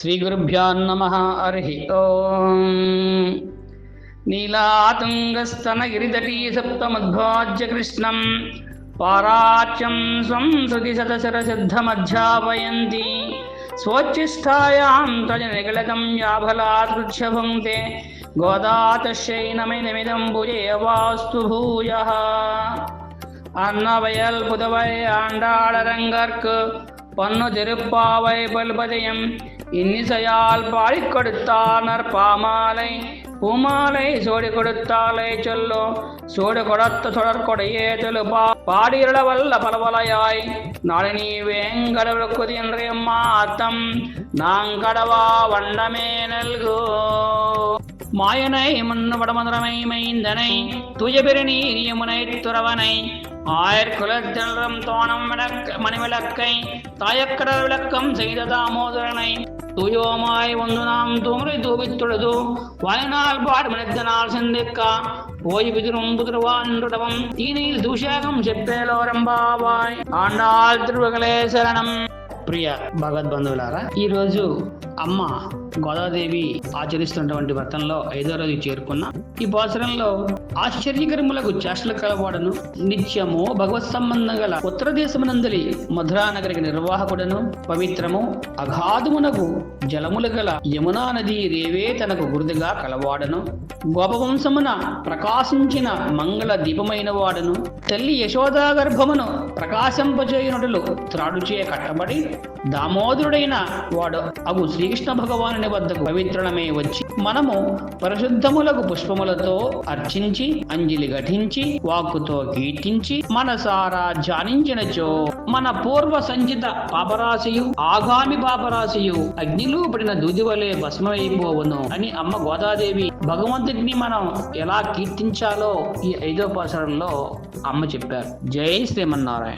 శ్రీగురుభ్యాన్నమ హరి ఓం. నీలాతుంగస్తనగిరిదటీ సప్తమధ్వాజ్య కృష్ణం పారాచ్యం స్వం శృతి సతశరసిద్ధమధ్యాపయంతి స్వోచ్చిష్టాయాం తజనిగళకం యాభలాదృక్షభం తే గోదాతశైనమిదమిదం భుజేవాస్తు భూయ అన్నవయల్ పుదవై ఆండాళరంగర్క్ பன்னு திருப்பாவை பல்பதயம் இன்னிசையால் பாடி கொடுத்தானர் பாமாலை. பூமாலை சோடி கொடுத்தாலை சொல்லோ. சோடி கொடுத்த தொடர்கொடையே தெலுபா பாடியிட வல்ல பலவலையாய். நாளை நீ வேங்கடவுக்குதி என்றே மாத்தம் நாங்கடவா வண்ணமே நல்கோ. மாயனை மண்ணு வடமதுரமை மைந்தனை துயபெரு நீர் துறவனை. ஆயர்குலத்தென்றும் தோணம் விளக்க மணிவிளக்கை தாயக்கடல் விளக்கம் செய்த தாமோதரனை துயோமாய் ஒன்று நாம் தூமுறை தூவித்துள்ளது வாயினால் பாடுமனித்தனால் சிந்திக்கா போய் விதிரும் புதிருவான்றுடவம் தீனியில் தூஷேகம் செப்பேலோரம்பாவாய் ஆண்டாள் திருவகலே சரணம் ప్రియ భగవద్బంధువులారా ఈ రోజు అమ్మ గోదాదేవి ఆచరిస్తున్నటువంటి వ్రతంలో ఐదో రోజు చేరుకున్న. ఈ పోసరంలో ఆశ్చర్యకరములకు చేష్టలు కలవాడను. నిత్యము భగవత్ సంబంధం గల ఉత్తర దేశమునందలి మధురా నగరికి నిర్వాహకుడను పవిత్రము అగాధమునకు జలములు గల యమునా నది రేవే తనకు గురుదుగా కలవాడను. గోపవంశమున ప్రకాశించిన మంగళ దీపమైన వాడను. తల్లి యశోదా గర్భమును ప్రకాశింపజేయునటులు త్రాడుచే కట్టబడి దామోదరుడైన వాడు అగు శ్రీకృష్ణ భగవానుని వద్దకు పవిత్రణమే వచ్చి మనము పరిశుద్ధములకు పుష్పములతో అర్చించి అంజలి ఘటించి వాక్కుతో కీర్తించి మనసారా ధ్యానించినచో మన పూర్వ సంచిత పాపరాశియు ఆగామి పాపరాశియు అగ్నిలో పడిన దూదివలే భస్మైపోవును అని అమ్మ గోదాదేవి భగవంతుడిని మనం ఎలా కీర్తించాలో ఈ ఐదో పాసరంలో అమ్మ చెప్పారు. జై శ్రీమన్నారాయణ.